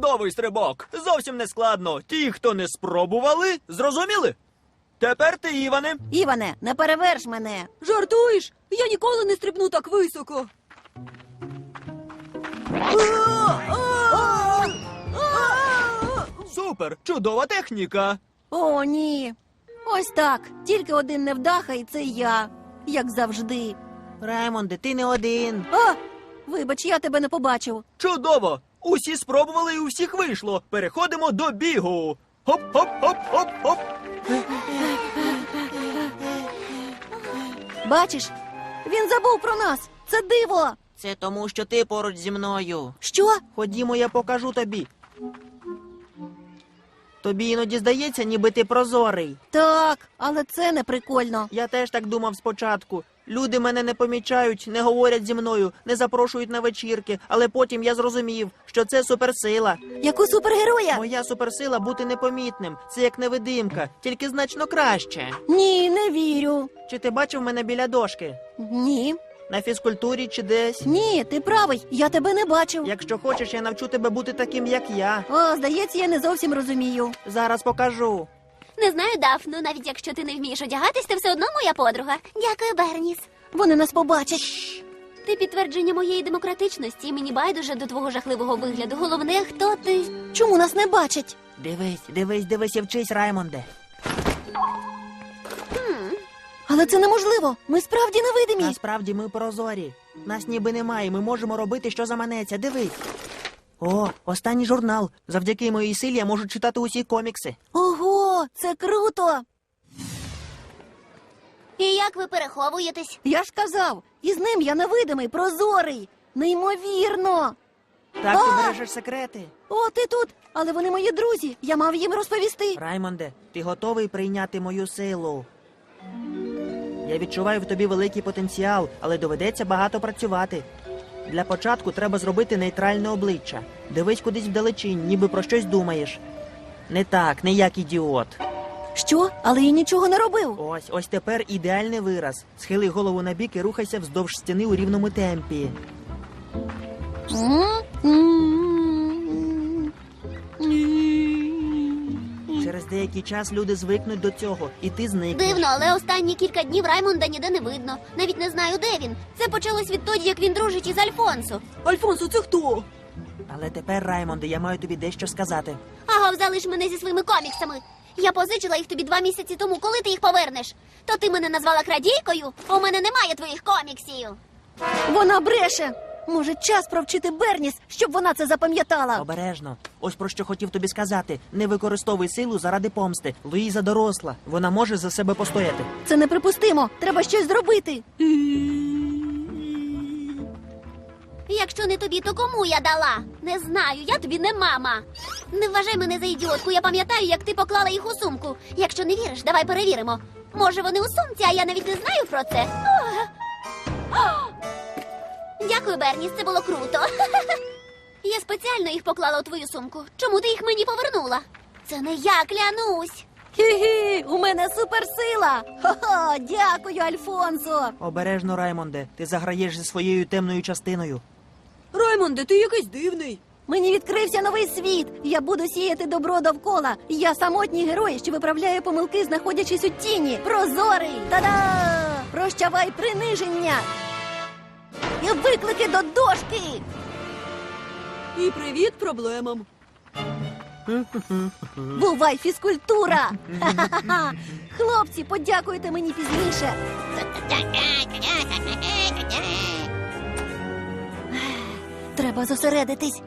Чудовий стрибок! Зовсім не складно. Ті, хто не спробували, зрозуміли? Тепер ти, Іване. Іване, не переверш мене. Жартуєш? Я ніколи не стрибну так високо. Супер! Чудова техніка! О, ні. Ось так. Тільки один невдаха, і це я. Як завжди. Раймонде, ти не один. А! Вибач, я тебе не побачив. Чудово! Усі спробували і у всіх вийшло. Переходимо до бігу. Хоп-хоп-хоп-хоп-хоп. Бачиш, він забув про нас. Це диво. Це тому, що ти поруч зі мною. Що? Ходімо, я покажу тобі. Тобі іноді здається, ніби ти прозорий. Так, але це не прикольно. Я теж так думав спочатку. Люди мене не помічають, не говорять зі мною, не запрошують на вечірки, але потім я зрозумів, що це суперсила. Яку супергероя? Моя суперсила бути непомітним. Це як невидимка, тільки значно краще. Ні, не вірю. Чи ти бачив мене біля дошки? Ні, На фізкультурі чи десь? ні, ти правий. Я тебе не бачив. Якщо хочеш, я навчу тебе бути таким, як я. О, здається, я не зовсім розумію. Зараз покажу. Не знаю, Дафну, навіть якщо ти не вмієш одягатись, ти все одно моя подруга. Дякую, Берніс. Вони нас побачать. Ти підтвердження моєї демократичності, і мені байдуже до твого жахливого вигляду. Головне, хто ти. Чому нас не бачать? Дивись, дивись, дивись і вчись, Раймонде. Але це неможливо. Ми справді невидимі. Насправді ми прозорі. Нас ніби немає, ми можемо робити, що заманеться. Дивись. О, останній журнал. Завдяки моїй силі я можу читати усі комікси. Ого, це круто! І як ви переховуєтесь? Я ж казав, із ним я невидимий, прозорий. Неймовірно. Так ти А! бережеш секрети. О, ти тут. Але вони мої друзі. Я мав їм розповісти. Раймонде, ти готовий прийняти мою силу? Я відчуваю в тобі великий потенціал, але доведеться багато працювати. Для початку треба зробити нейтральне обличчя. Дивись кудись вдалечінь, ніби про щось думаєш. Не так, не як ідіот. Що? Але я нічого не робив. Ось, ось тепер ідеальний вираз. Схили голову на бік і рухайся вздовж стіни у рівному темпі. Через деякий час люди звикнуть до цього, і ти зникнеш. Дивно, але останні кілька днів Раймонда ніде не видно. Навіть не знаю, де він. Це почалось відтоді, як він дружить із Альфонсо. Альфонсо, це хто? Але тепер, Раймонде, я маю тобі дещо сказати. Агов, залиш мене зі своїми коміксами. Я позичила їх тобі два місяці тому, коли ти їх повернеш. То ти мене назвала крадійкою? У мене немає твоїх коміксів. Вона бреше. Може, час провчити Берніс, щоб вона це запам'ятала. Обережно. Ось про що хотів тобі сказати. Не використовуй силу заради помсти. Луїза доросла. Вона може за себе постояти. Це неприпустимо. Треба щось зробити. Якщо не тобі, то кому я дала? Не знаю, я тобі не мама. Не вважай мене за ідіотку. Я пам'ятаю, як ти поклала їх у сумку. Якщо не віриш, давай перевіримо. Може, вони у сумці, а я навіть не знаю про це. Дякую, Берніс, це було круто. Я спеціально їх поклала у твою сумку. Чому ти їх мені повернула? Це не я клянусь. Хі-хі, у мене суперсила. Хо-хо, дякую, Альфонсо. Обережно, Раймонде. Ти заграєш зі своєю темною частиною. Раймонде, ти якийсь дивний. Мені відкрився новий світ. Я буду сіяти добро довкола. Я самотній герой, що виправляє помилки, знаходячись у тіні. Прозорий. Та-да! Прощавай приниження. І виклики до дошки. І привіт проблемам. Бувай фізкультура. Ха-ха-ха. Хлопці, подякуйте мені пізніше. Треба зосередитись.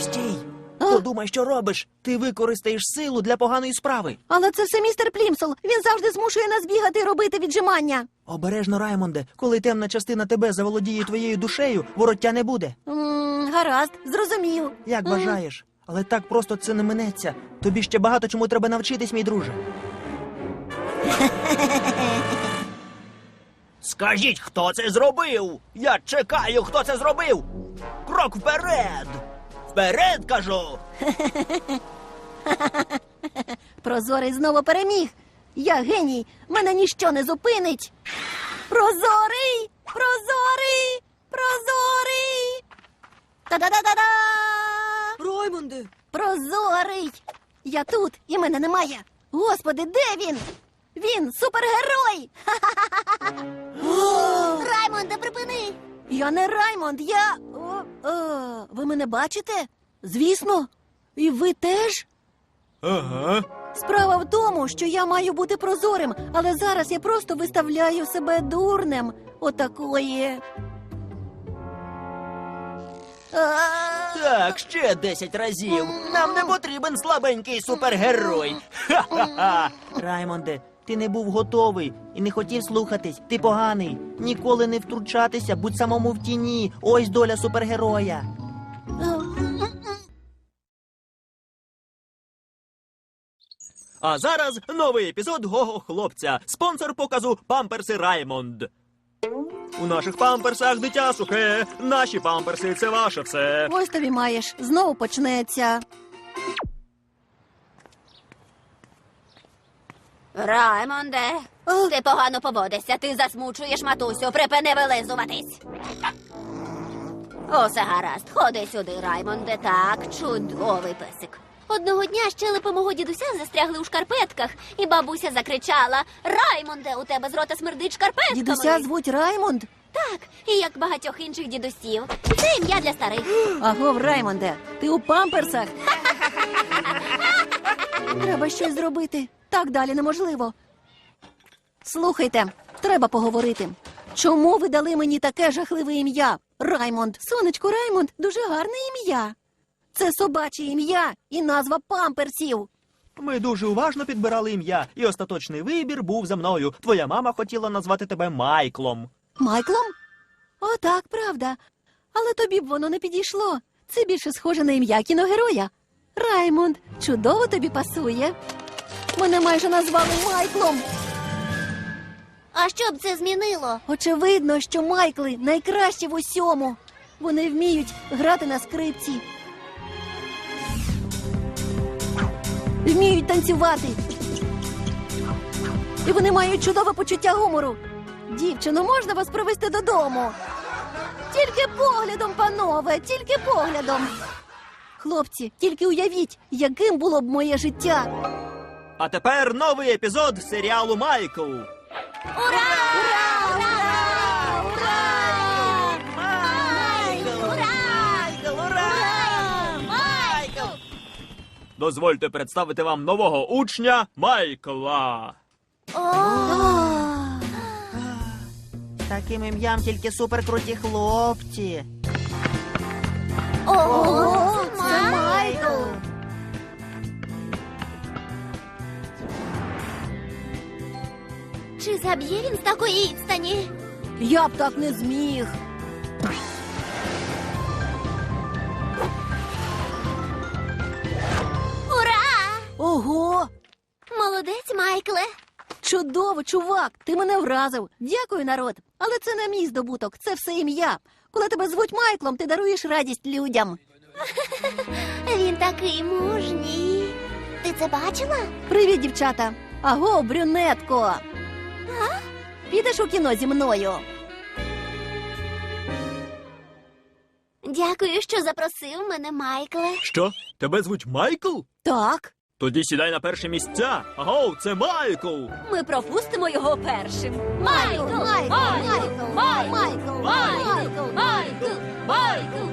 Стій! Подумай, що робиш. Ти використаєш силу для поганої справи. Але це все містер Плімсол. Він завжди змушує нас бігати і робити віджимання. Обережно, Раймонде. Коли темна частина тебе заволодіє твоєю душею, вороття не буде. М, гаразд, зрозумів. Як бажаєш. Але так просто це не минеться. Тобі ще багато чому треба навчитись, мій друже. Скажіть, хто це зробив? Я чекаю, хто це зробив. Крок вперед! Вперед, кажу! Прозорий знову переміг. Я геній, мене ніщо не зупинить. Прозорий! Прозорий! Прозорий! Та-да-да-да-да! Раймонде, Прозорий! Я тут, і мене немає. Господи, де він? Він супергерой! Раймонде, припини! Я не Раймонд, я. О, о, ви мене бачите? Звісно. І ви теж? Ага. Справа в тому, що я маю бути прозорим, але зараз я просто виставляю себе дурнем. Отакої. А, Так, ще 10 разів. Нам не потрібен слабенький супергерой. Ха-ха-ха. Раймонде, ти не був готовий і не хотів слухатись. Ти поганий. Ніколи не втручатися, будь самому в тіні. Ось доля супергероя. А зараз новий епізод Гого хлопця. Спонсор показу Памперси Раймонд. У наших памперсах дитя сухе. Наші памперси це ваше все. Ось тобі маєш. Знову почнеться. Раймонде, ти погано поводишся, ти засмучуєш матусю, припини вилизуватись. Усе гаразд, ходи сюди, Раймонде, так, чудовий песик. Одного дня щелепи мого дідуся застрягли у шкарпетках, і бабуся закричала: Раймонде, у тебе з рота смердить шкарпетками. Дідуся звуть Раймонд. Так, і як багатьох інших дідусів. Це ім'я для старих. Агов, Раймонде, ти у памперсах. Треба щось зробити. Так далі неможливо. Слухайте, треба поговорити. Чому ви дали мені таке жахливе ім'я? Раймонд. Сонечко Раймонд дуже гарне ім'я. Це собаче ім'я і назва памперсів. Ми дуже уважно підбирали ім'я, і остаточний вибір був за мною. Твоя мама хотіла назвати тебе Майклом. Майклом? О, так, правда. Але тобі б воно не підійшло. Це більше схоже на ім'я кіногероя. Раймонд, чудово тобі пасує. Мене майже назвали Майклом. А що б це змінило? Очевидно, що Майкли найкращі в усьому. Вони вміють грати на скрипці. Вміють танцювати. І вони мають чудове почуття гумору. Дівчино, можна вас провести додому? Тільки поглядом, панове, тільки поглядом. Хлопці, тільки уявіть, яким було б моє життя. А тепер новий епізод серіалу Майкл. Ура! Ура! Дозвольте представити вам нового учня Майкла. Таким ім'ям тільки суперкруті хлопці. Ого, це Майкл. Чи заб'є він з такої відстані? Я б так не зміг. Ого! Молодець, Майкле. Чудово, чувак! Ти мене вразив. Дякую, народ. Але це не мій здобуток, це все ім'я. Коли тебе звуть Майклом, ти даруєш радість людям. Він такий мужній. Ти це бачила? Привіт, дівчата. Аго, брюнетко. Підеш у кіно зі мною. Дякую, що запросив мене, Майкле. Що? Тебе звуть Майкл? Так. Тоді сідай на перше місця. Агов, це Майкл. ми пропустимо його першим. Майкл, Майкл, Майкл, Майкл, Майкл, Майкл, Майкл.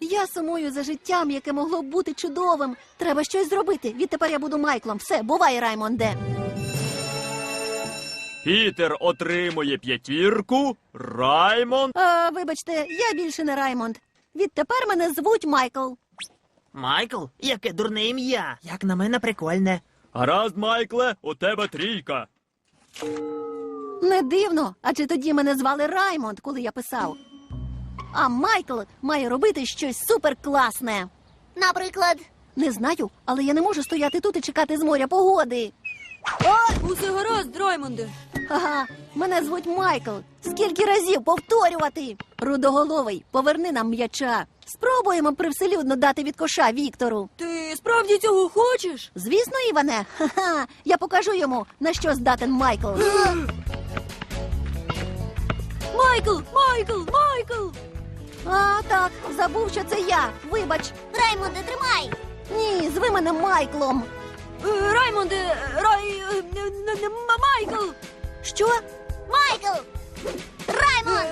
Я сумую за життям, яке могло б бути чудовим. Треба щось зробити. Відтепер я буду Майклом. Все, бувай, Раймонде. Пітер отримує п'ятірку. Раймонд. А, вибачте, я більше не Раймонд. Відтепер мене звуть Майкл. Майкл, яке дурне ім'я. Як на мене прикольне. Гаразд, Майкле, у тебе трійка. Не дивно, адже тоді мене звали Раймонд, коли я писав. А Майкл має робити щось суперкласне. Наприклад, Не знаю, але я не можу стояти тут і чекати з моря погоди. Усе гаразд, Раймонде. Ага, мене звуть Майкл. Скільки разів повторювати? Рудоголовий, поверни нам м'яча. Спробуємо привселюдно дати від коша Віктору. Ти справді цього хочеш? Звісно, Іване, ха-ха, я покажу йому, на що здатен Майкл. Майкл, Майкл, Майкл! А, так, забув, що це я. Вибач. Раймонде, тримай! Ні, зви мене Майклом. Е, Раймонде, Рай... е, н- н- н- Майкл! Що? Майкл! Раймонд!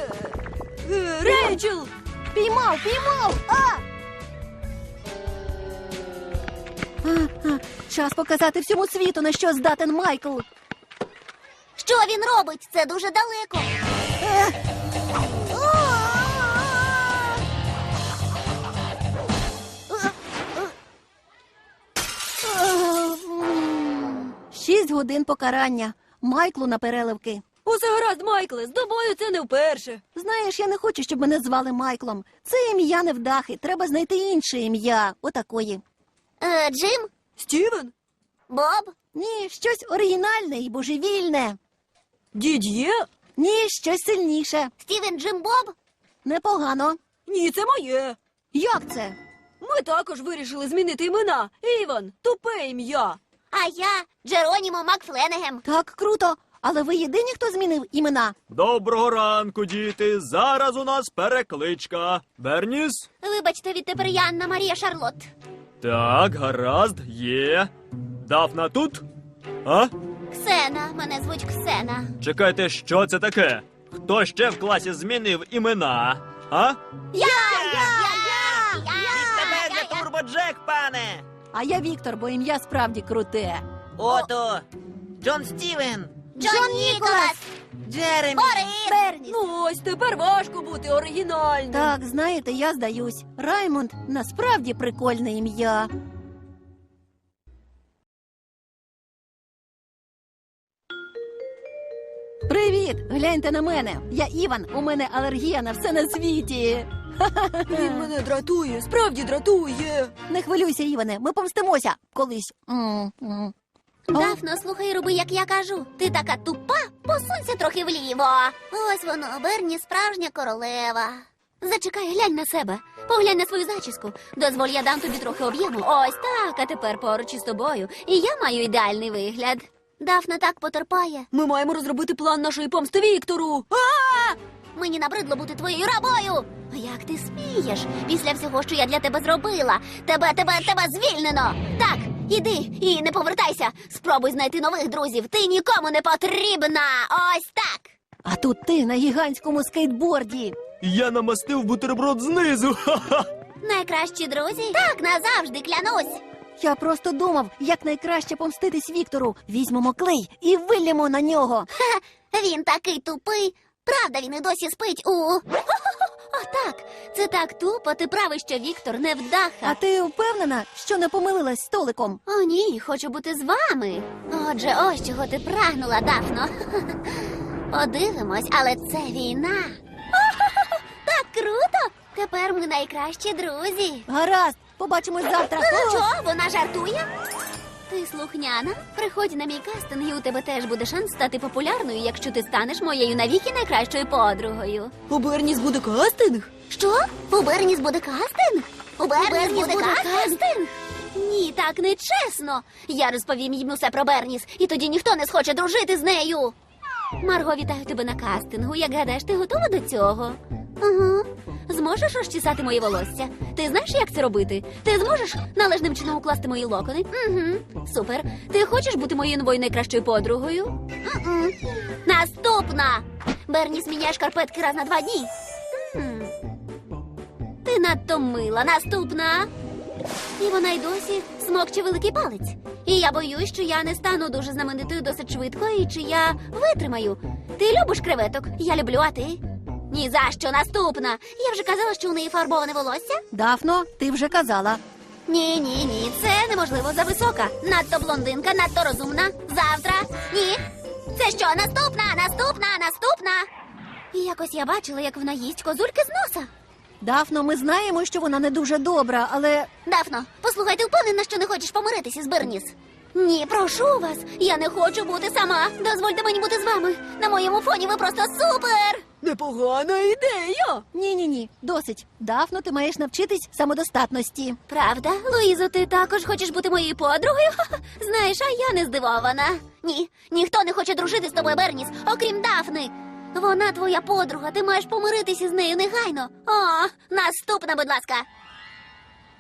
Е, Рейчел! Піймав, піймав! А! А, а, час показати всьому світу, на що здатен Майкл. Що він робить? Це дуже далеко. Шість годин покарання. Майклу на переливки. Усе гаразд, Майкле, з тобою це не вперше. Знаєш, я не хочу, щоб мене звали Майклом. Це ім'я невдахи. Треба знайти інше ім'я. Отакої. Е, Джим? Стівен? Боб? Ні, щось оригінальне і божевільне. Дід'є? Ні, щось сильніше. Стівен Джим Боб? Непогано. Ні, це моє. Як це? Ми також вирішили змінити імена. Іван, тупе ім'я. А я Джеронімо Макфленегем. Так круто. Але ви єдині, хто змінив імена? Доброго ранку, діти. Зараз у нас перекличка. Берніс? Вибачте, відтепер я Анна Марія Шарлот. Так, гаразд, є. Дафна тут? А? Ксена, мене звуть Ксена. Чекайте, що це таке? Хто ще в класі змінив імена? А? Я! Я! Я! Я! Тебе Я! не турбоджек, пане! А я Віктор, бо ім'я справді круте. Ото! Джон Стівен! Джон Ніколас! Джеремі! Борис! Берніс! Ну ось тепер важко бути оригінальним. Так, знаєте, я здаюсь. Раймонд насправді прикольне ім'я. Привіт! Гляньте на мене. Я Іван. У мене алергія на все на світі. Він мене дратує, справді дратує. Не хвилюйся, Іване, ми помстимося колись. М, м. Дафно, слухай, роби, як я кажу. Ти така тупа, посунься трохи вліво. Ось воно, Берні, справжня королева. Зачекай, глянь на себе. Поглянь на свою зачіску. Дозволь, я дам тобі трохи об'єму. Ось так, а тепер поруч із тобою. І я маю ідеальний вигляд. Дафна так потерпає. Ми маємо розробити план нашої помсти Віктору. Мені набридло бути твоєю рабою. А як ти смієш? Після всього, що я для тебе зробила. Тебе, тебе, тебе звільнено. Так, іди і не повертайся. Спробуй знайти нових друзів. Ти нікому не потрібна. Ось так. А тут ти на гігантському скейтборді. Я намастив бутерброд знизу. Ха-ха. Найкращі друзі? Так, назавжди клянусь. Я просто думав, як найкраще помститись Віктору. Візьмемо клей і вилємо на нього. Він такий тупий. Правда, він і досі спить у. О, так. Це так тупо. Ти правий, що Віктор не вдаха. А ти впевнена, що не помилилась столиком? О, ні, хочу бути з вами. Отже, ось чого ти прагнула, Дафно. Подивимось, але це війна. Так круто! Тепер ми найкращі друзі. Гаразд, побачимось завтра. Що, вона жартує? Ти слухняна? Приходь на мій кастинг, і у тебе теж буде шанс стати популярною, якщо ти станеш моєю навіки найкращою подругою. У Берніс буде кастинг. Що? У Берніс буде кастинг? У Берніс, буде, кастинг? Ні, так не чесно. Я розповім їм усе про Берніс, і тоді ніхто не схоче дружити з нею. Марго, вітаю тебе на кастингу. Як гадаєш, ти готова до цього? Угу. Зможеш розчесати моє волосся? Ти знаєш, як це робити? Ти зможеш належним чином укласти мої локони? Угу. Супер. Ти хочеш бути моєю новою найкращою подругою? М-м. Наступна! Берніс міняє шкарпетки раз на два дні. М. Ти надто мила. Наступна. І вона й досі смокче великий палець. І я боюсь, що я не стану дуже знаменитою досить швидко, і чи я витримаю. Ти любиш креветок? Я люблю, а ти? Ні за що наступна. Я вже казала, що у неї фарбоване волосся. Дафно, ти вже казала. Ні, ні, ні, це неможливо зависока. Надто блондинка, надто розумна. Завтра. Ні. Це що, наступна, наступна, наступна. І якось я бачила, як вона їсть козульки з носа. Дафно, ми знаємо, що вона не дуже добра, але Дафно, послухай, ти впевнена, що не хочеш помиритися з Берніс? Ні, прошу вас. Я не хочу бути сама. Дозвольте мені бути з вами. На моєму фоні ви просто супер. Непогана ідея. Ні, ні, ні, досить. Дафно, ти маєш навчитись самодостатності. Правда, Луїзо, ти також хочеш бути моєю подругою? Знаєш, а я не здивована. Ні, ніхто не хоче дружити з тобою, Берніс, окрім Дафни. Вона твоя подруга, ти маєш помиритися з нею негайно. О, наступна, будь ласка.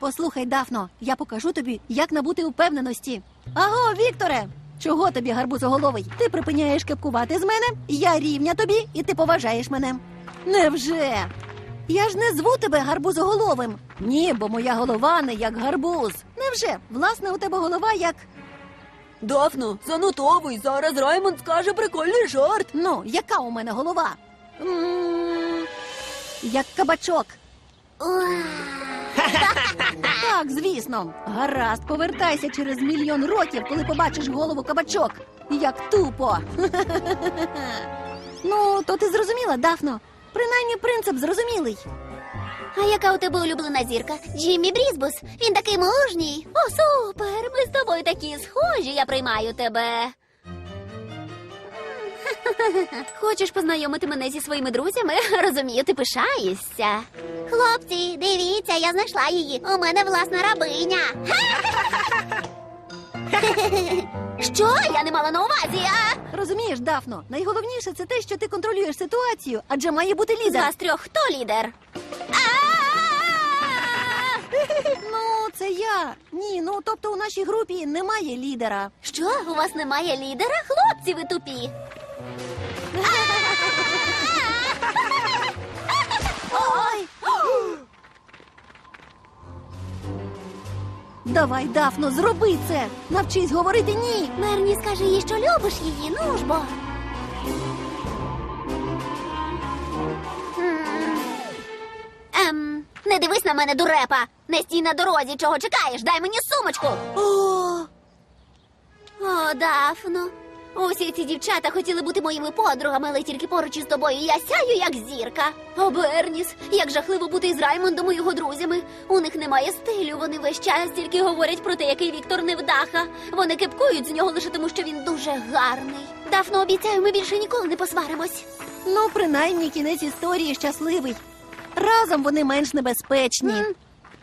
Послухай, Дафно, я покажу тобі, як набути упевненості. Аго, Вікторе! Чого тобі, гарбузоголовий? Ти припиняєш кепкувати з мене, я рівня тобі, і ти поважаєш мене. Невже? Я ж не зву тебе гарбузоголовим. Ні, бо моя голова не як гарбуз. Невже? Власне, у тебе голова як. Дафно, занотовуй. Зараз Раймонд скаже прикольний жарт. Ну, яка у мене голова? м як кабачок. Так, звісно. Гаразд, повертайся через мільйон років, коли побачиш голову кабачок. Як тупо. ну, то ти зрозуміла, Дафно. Принаймні принцип зрозумілий. А яка у тебе улюблена зірка? Джиммі Брізбус. Він такий мужній. О, супер! Ми з тобою такі схожі, я приймаю тебе. Хочеш познайомити мене зі своїми друзями? Розумію, ти пишаєшся. Хлопці, дивіться, я знайшла її. У мене власна рабиня. Що? Я не мала на увазі, а? Розумієш, Дафно, найголовніше це те, що ти контролюєш ситуацію, адже має бути З лідер. вас трьох хто лідер? Ну, це я. Ні, ну тобто у нашій групі немає лідера. Що? У вас немає лідера? Хлопці, ви тупі. Ой! Давай, Дафно, зроби це. Навчись говорити ні. Мерні, скажи їй, що любиш її, ну ж бо. М. Ем, не дивись на мене, дурепа. Не стій на дорозі, чого чекаєш? Дай мені сумочку. О, О, Дафно. Усі ці дівчата хотіли бути моїми подругами, але тільки поруч із тобою я сяю, як зірка. О, Берніс, як жахливо бути із Раймондом і його друзями. У них немає стилю, вони весь час тільки говорять про те, який Віктор невдаха. Вони кипкують з нього лише тому, що він дуже гарний. Дафно, обіцяю, ми більше ніколи не посваримось. ну, принаймні кінець історії щасливий. Разом вони менш небезпечні. М?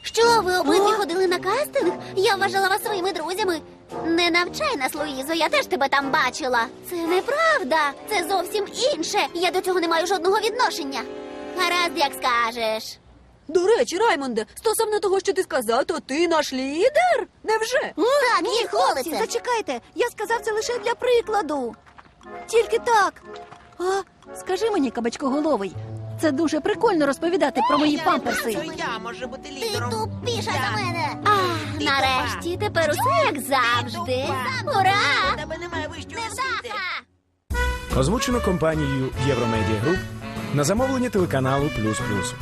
Що, ви обидві О! ходили на кастинг? Я вважала вас своїми друзями. Не навчай нас, Луїзо, я теж тебе там бачила. Це неправда, це зовсім інше. Я до цього не маю жодного відношення. Гаразд, як скажеш. До речі, Раймонде, стосовно того, що ти сказав, то ти наш лідер? Невже? Так, Ні, ніколи хлопці, зачекайте. Я сказав це лише для прикладу. Тільки так. А, скажи мені, кабачкоголовий, це дуже прикольно розповідати про мої памперси. Що я можу бути Ти лідером. тупіша за мене. А, нарешті, тепер усе як завжди. Ура! У тебе немає вищої освіти. Невдаха! Озвучено компанією Євромедіа Груп на замовлення телеканалу Плюс Плюс.